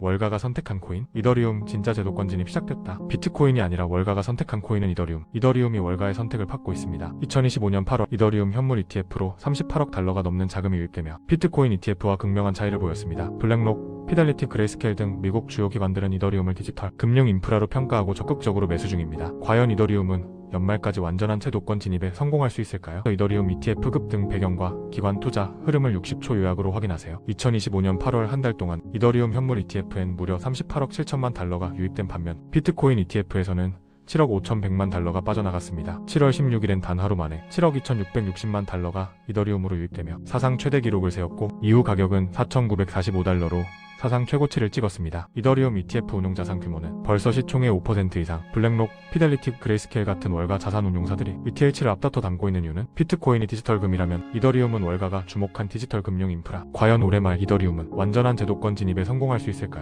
월가가 선택한 코인 이더리움 진짜 제도권 진입 시작됐다. 비트코인이 아니라 월가가 선택한 코인은 이더리움. 이더리움이 월가의 선택을 받고 있습니다. 2025년 8월 이더리움 현물 ETF로 38억 달러가 넘는 자금이 유입되며 비트코인 ETF와 극명한 차이를 보였습니다. 블랙록, 피델리티 그레이스케일 등 미국 주요 기관들은 이더리움을 디지털 금융 인프라로 평가하고 적극적으로 매수 중입니다. 과연 이더리움은 연말까지 완전한 채도권 진입에 성공할 수 있을까요? 이더리움 ETF급 등 배경과 기관 투자 흐름을 60초 요약으로 확인하세요. 2025년 8월 한 달 동안 이더리움 현물 ETF엔 무려 38억 7천만 달러가 유입된 반면 비트코인 ETF에서는 7억 5,100만 달러가 빠져나갔습니다. 7월 16일엔 단 하루 만에 7억 2,660만 달러가 이더리움으로 유입되며 사상 최대 기록을 세웠고 이후 가격은 4,945달러로 사상 최고치를 찍었습니다. 이더리움 ETF 운용자산 규모는 벌써 시총의 5% 이상, 블랙록, 피델리티, 그레이스케일 같은 월가 자산 운용사들이 ETH를 앞다퉈 담고 있는 이유는 비트코인이 디지털 금이라면 이더리움은 월가가 주목한 디지털 금융 인프라. 과연 올해 말 이더리움은 완전한 제도권 진입에 성공할 수 있을까요?